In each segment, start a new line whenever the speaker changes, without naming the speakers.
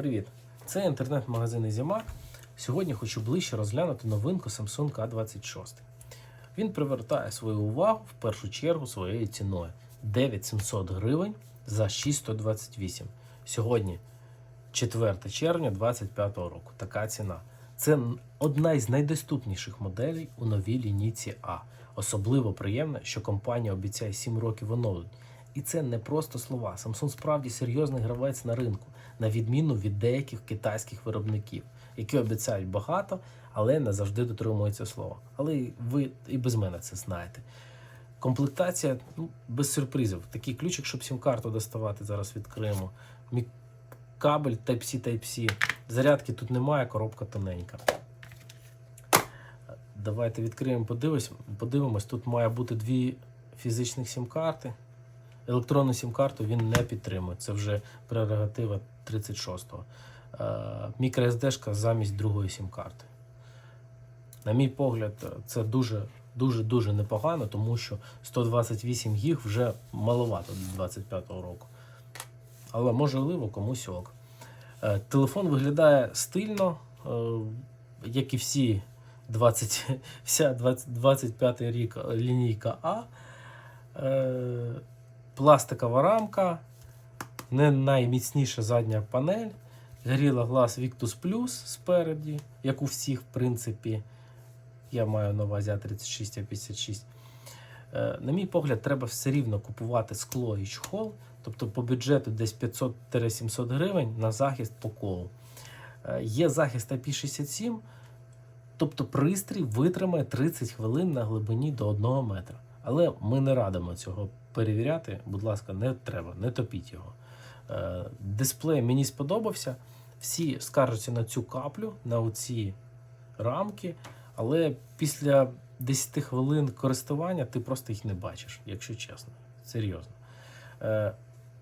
Привіт! Це інтернет-магазин Ізімак. Сьогодні хочу ближче розглянути новинку Samsung A26. Він привертає свою увагу в першу чергу своєю ціною 9700 гривень за 6128. Сьогодні 4 червня 2025 року. Така ціна. Це одна із найдоступніших моделей у новій лінійці А. Особливо приємно, що компанія обіцяє 7 років оновлень. І це не просто слова. Samsung справді серйозний гравець на ринку, на відміну від деяких китайських виробників, які обіцяють багато, але не завжди дотримуються слова. Але ви і без мене це знаєте. Комплектація ну, без сюрпризів. Такий ключик, щоб сім-карту доставати, зараз відкриємо. Кабель Type-C, Type-C. Зарядки тут немає, коробка тоненька. Давайте відкриємо, подивимось. подивимось. Тут має бути дві фізичних сім-карти. Електронну сім-карту він не підтримує. Це вже прерогатива 36-го. MicroSD замість другої сім-карти. На мій погляд, це дуже дуже дуже непогано, тому що 128 гіг вже маловато до 25-го року. Але можливо комусь ок. Е, Телефон виглядає стильно, е, як і всі 20, вся 20, 25 рік лінійка А. Пластикова рамка, не найміцніша задня панель. Горіла Glass Victus Plus спереді, як у всіх, в принципі. Я маю на увазі А36 А56. Е, На мій погляд, треба все рівно купувати скло і чохол, тобто по бюджету десь 500-700 гривень на захист по колу. Е, Є захист IP67, тобто пристрій витримає 30 хвилин на глибині до 1 метра. Але ми не радимо цього перевіряти. Будь ласка, не треба, не топіть його. Е, Дисплей мені сподобався. Всі скаржаться на цю каплю, на оці рамки, але після 10 хвилин користування ти просто їх не бачиш, якщо чесно. Серйозно. Е,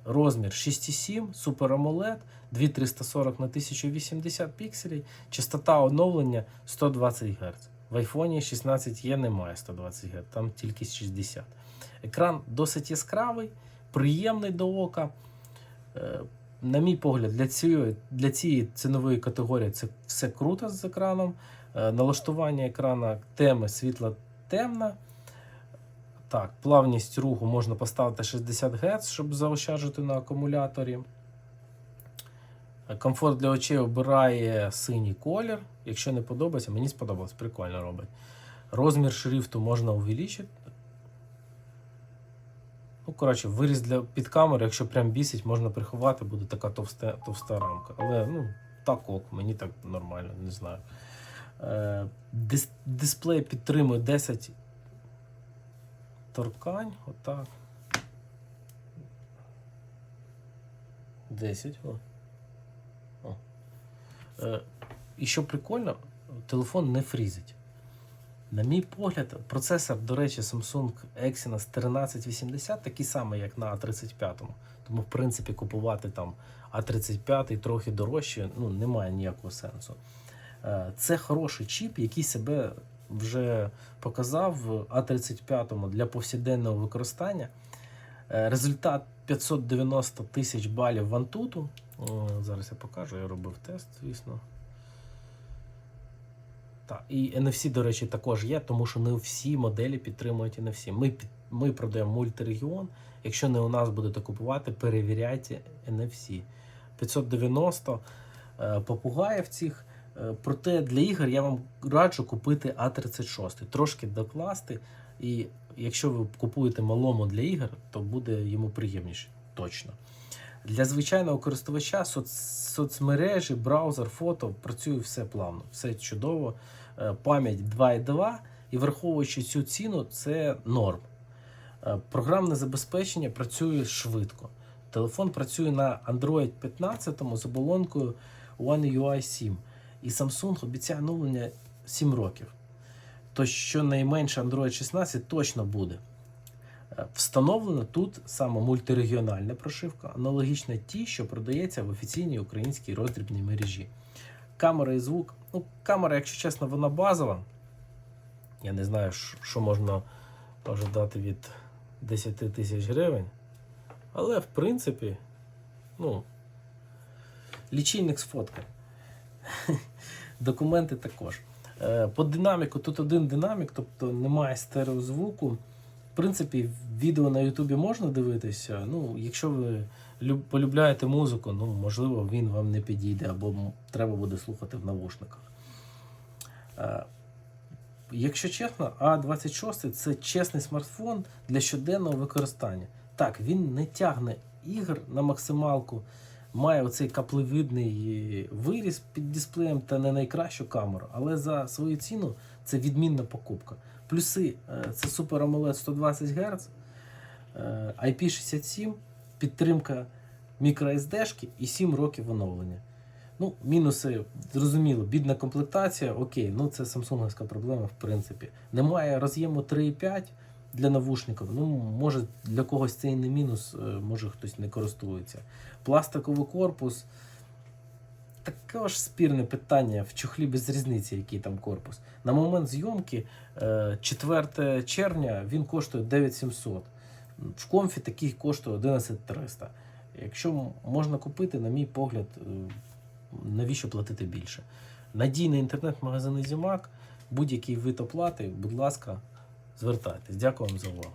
Розмір 6,7, Super AMOLED, 2340 на 1080 пікселів, частота оновлення 120 Гц. В iPhone 16 є немає 120 Гц, там тільки 60. Екран досить яскравий, приємний до ока. Е, На мій погляд, для цієї, для цієї цінової категорії це все круто з екраном. Е, Налаштування екрана теми світла темна. Так, плавність руху можна поставити 60 Гц, щоб заощаджувати на акумуляторі. Комфорт для очей обирає синій колір. Якщо не подобається, мені сподобалось, прикольно робить. Розмір шрифту можна увеличити. Ну, коротше, виріз для під камери, якщо прям бісить, можна приховати, буде така товста, товста рамка. Але ну, так ок, мені так нормально, не знаю. Е, дис, дисплей підтримує 10 торкань. Отак. 10. О. О. Е, і що прикольно, телефон не фрізить. На мій погляд, процесор, до речі, Samsung Exynos 1380 такий самий, як на A35. Тому, в принципі, купувати там A35 трохи дорожче ну, немає ніякого сенсу. Е, Це хороший чіп, який себе вже показав в А35 для повсякденного використання. Е, Результат 590 тисяч балів вантуту. О, Зараз я покажу, я робив тест, звісно. Так, і NFC, до речі, також є, тому що не всі моделі підтримують NFC. Ми, ми продаємо мультирегіон. Якщо не у нас будете купувати, перевіряйте NFC. 590 е, попугаїв цих. Е, Проте для ігор я вам раджу купити А36, трошки докласти. І якщо ви купуєте малому для ігор, то буде йому приємніше. Точно. Для звичайного користувача соц... соцмережі, браузер, фото працює все плавно, все чудово. Е, Пам'ять 2.2 і враховуючи цю ціну, це норм. Е, Програмне забезпечення працює швидко. Телефон працює на Android 15 з оболонкою One UI 7. І Samsung обіцяє оновлення 7 років. То щонайменше Android 16 точно буде. Е, Встановлена тут саме мультирегіональна прошивка, аналогічна тій, що продається в офіційній українській роздрібній мережі. Камера і звук. Ну, камера, якщо чесно, вона базова. Я не знаю, що можна ожидати від 10 тисяч гривень. Але, в принципі, ну, Лічильник сфоткай. Документи також. Е, По динаміку тут один динамік, тобто немає стереозвуку. В принципі, відео на Ютубі можна дивитися. Ну, якщо ви полюбляєте музику, ну можливо, він вам не підійде, або треба буде слухати в навушниках. Е, Якщо чесно, А26 це чесний смартфон для щоденного використання. Так, він не тягне ігр на максималку, має оцей каплевидний виріз під дисплеєм та не найкращу камеру, але за свою ціну це відмінна покупка. Плюси е, це Super AMOLED 120 Гц, е, IP67, підтримка microSD і 7 років оновлення. Ну, мінуси, зрозуміло, бідна комплектація, окей, ну це самсунговська проблема, в принципі. Немає роз'єму 3.5 для навушників. Ну, може, для когось це і не мінус, е, може хтось не користується. Пластиковий корпус. Також спірне питання в чохлі без різниці, який там корпус. На момент зйомки е, 4 червня він коштує 9700. В комфі такий коштує 11300. Якщо можна купити, на мій погляд, е, навіщо платити більше? Надійний інтернет-магазин Зімак, будь-який вид оплати, будь ласка, звертайтесь. Дякую вам за увагу.